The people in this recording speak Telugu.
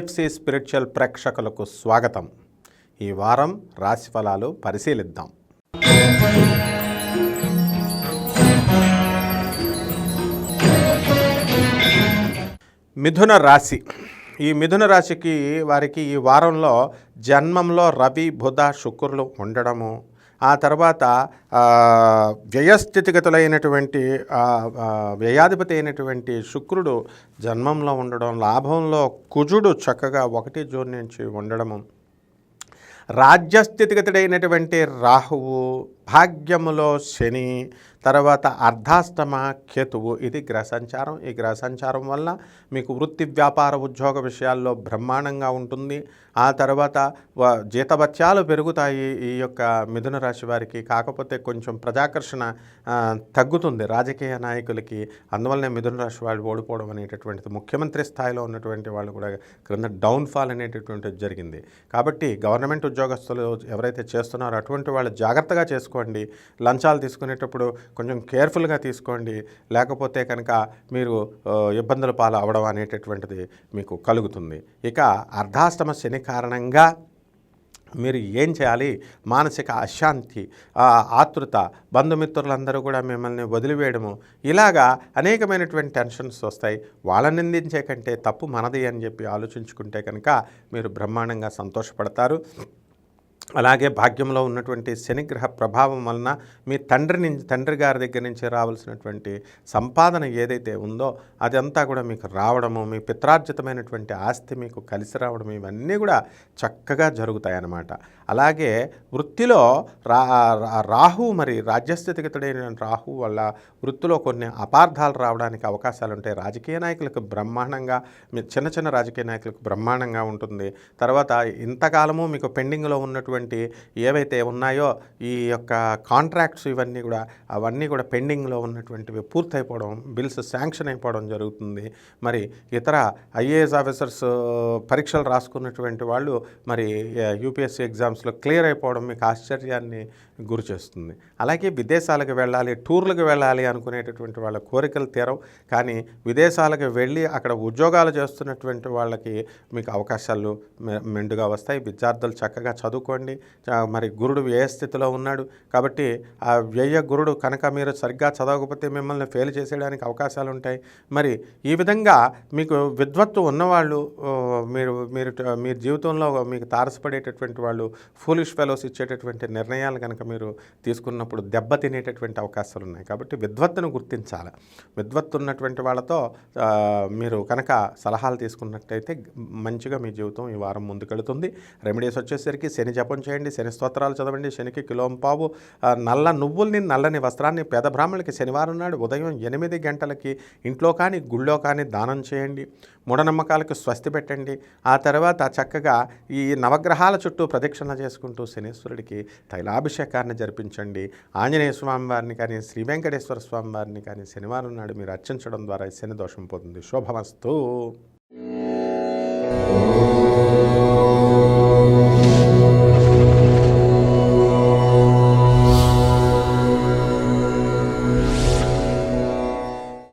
తులసి స్పిరిచువల్ ప్రేక్షకులకు స్వాగతం. ఈ వారం రాశి ఫలాలు పరిశీలిద్దాం. మిథున రాశి. ఈ మిథున రాశికి వారికి ఈ వారంలో జన్మంలో రవి బుధ శుక్రులు ఉండడము ఆ తర్వాత వ్యయస్థితిగతులైనటువంటి వ్యయాధిపతి అయినటువంటి శుక్రుడు జన్మంలో ఉండడం లాభంలో కుజుడు చక్కగా ఒకటి జూన్ నుంచి ఉండడము. రాజ్యస్థితిగతుడైనటువంటి రాహువు భాగ్యములో శని తర్వాత అర్ధాష్టమ కేతువు. ఇది గ్రహ సంచారం ఈ గ్రహ సంచారం వల్ల మీకు వృత్తి వ్యాపార ఉద్యోగ విషయాల్లో బ్రహ్మాండంగా ఉంటుంది. ఆ తర్వాత వ- జీతభత్యాలు పెరుగుతాయి ఈ యొక్క మిథున రాశి వారికి. కాకపోతే కొంచెం ప్రజాకర్షణ తగ్గుతుంది రాజకీయ నాయకులకి. అందువల్లనే మిథున రాశి వాళ్ళు ఓడిపోవడం అనేటటువంటిది ముఖ్యమంత్రి స్థాయిలో ఉన్నటువంటి వాళ్ళు కూడా క్రింద డౌన్ఫాల్ అనేటటువంటిది జరిగింది. కాబట్టి గవర్నమెంట్ ఉద్యోగస్తులు ఎవరైతే చేస్తున్నారో అటువంటి వాళ్ళు జాగ్రత్తగా చేసుకోండి. లంచాలు తీసుకునేటప్పుడు కొంచెం కేర్ఫుల్గా తీసుకోండి. లేకపోతే కనుక మీరు ఇబ్బందుల పాలు అవడం అనేటటువంటిది మీకు కలుగుతుంది. ఇక అర్ధాష్టమ శని కారణంగా మీరు ఏం చేయాలి? మానసిక అశాంతి ఆతృత బంధుమిత్రులందరూ కూడా మిమ్మల్ని వదిలివేయడము. ఇలాగా అనేకమైనటువంటి టెన్షన్స్ వస్తాయి. వాళ్ళని నిందించే కంటే తప్పు మనది అని చెప్పి ఆలోచించుకుంటే కనుక మీరు బ్రహ్మాండంగా సంతోషపడతారు. అలాగే భాగ్యంలో ఉన్నటువంటి శనిగ్రహ ప్రభావం వలన మీ తండ్రి నుంచి తండ్రి గారి దగ్గర నుంచి రావాల్సినటువంటి సంపాదన ఏదైతే ఉందో అదంతా కూడా మీకు రావడము మీ పిత్రార్జితమైనటువంటి ఆస్తి మీకు కలిసి రావడం ఇవన్నీ కూడా చక్కగా జరుగుతాయి అన్నమాట అలాగే వృత్తిలో రా రాహు మరి రాజ్యస్థితిగతుడైన రాహు వల్ల వృత్తిలో కొన్ని అపార్థాలు రావడానికి అవకాశాలు ఉంటాయి రాజకీయ నాయకులకు బ్రహ్మాండంగా మీ చిన్న చిన్న రాజకీయ నాయకులకు బ్రహ్మాండంగా ఉంటుంది. తర్వాత ఇంతకాలము మీకు పెండింగ్లో ఉన్నటువంటి ఏవైతే ఉన్నాయో ఈ యొక్క కాంట్రాక్ట్స్ ఇవన్నీ కూడా అవన్నీ కూడా పెండింగ్లో ఉన్నటువంటివి పూర్తయిపోవడం బిల్స్ శాంక్షన్ అయిపోవడం జరుగుతుంది. మరి ఇతర ఐఏఎస్ ఆఫీసర్స్ పరీక్షలు రాసుకున్నటువంటి వాళ్ళు మరి యూపీఎస్సీ ఎగ్జామ్స్ ఎగ్జామ్స్లో క్లియర్ అయిపోవడం మీకు ఆశ్చర్యాన్ని గురి చేస్తుంది. అలాగే విదేశాలకు వెళ్ళాలి టూర్లకు వెళ్ళాలి అనుకునేటటువంటి వాళ్ళ కోరికలు తీరవు. కానీ విదేశాలకు వెళ్ళి అక్కడ ఉద్యోగాలు చేస్తున్నటువంటి వాళ్ళకి మీకు అవకాశాలు మె- మెండుగా వస్తాయి. విద్యార్థులు చక్కగా చదువుకోండి. మరి గురుడు ఏ స్థితిలో ఉన్నాడు? కాబట్టి ఆ వ్యయ గురుడు కనుక మీరు సరిగ్గా చదవకపోతే మిమ్మల్ని ఫెయిల్ చేసేయడానికి అవకాశాలు ఉంటాయి. మరి ఈ విధంగా మీకు విద్వత్తు ఉన్నవాళ్ళు మీరు మీరు మీ జీవితంలో మీకు తారసపడేటటువంటి వాళ్ళు ఫూలిష్ ఫెలోస్ ఇచ్చేటటువంటి నిర్ణయాలు కనుక మీరు తీసుకున్నప్పుడు దెబ్బ తినేటటువంటి అవకాశాలు ఉన్నాయి. కాబట్టి విద్వత్తును గుర్తించాలి. విద్వత్తు ఉన్నటువంటి వాళ్ళతో మీరు కనుక సలహాలు తీసుకున్నట్టయితే మంచిగా మీ జీవితం ఈ వారం ముందుకెళ్తుంది. రెమెడీస్ వచ్చేసరికి శని జపం చేయండి శని స్తోత్రాలు చదవండి శనికి కిలోంపావు నల్ల నువ్వుల్ని నల్లని వస్త్రాన్ని పేద బ్రాహ్మణులకి శనివారం నాడు ఉదయం ఎనిమిది గంటలకి ఇంట్లో కానీ గుళ్ళో కానీ దానం చేయండి. మూఢనమ్మకాలకు స్వస్తి పెట్టండి. ఆ తర్వాత చక్కగా ఈ నవగ్రహాల చుట్టూ ప్రదక్షిణ చేసుకుంటూ శనీశ్వరుడికి తైలాభిషేకాన్ని జరిపించండి. ఆంజనేయ స్వామి వారిని కానీ శ్రీ వెంకటేశ్వర స్వామి వారిని కానీ శనివారం నాడు మీరు అర్చించడం ద్వారా శని దోషం పోతుంది. శుభమస్తు.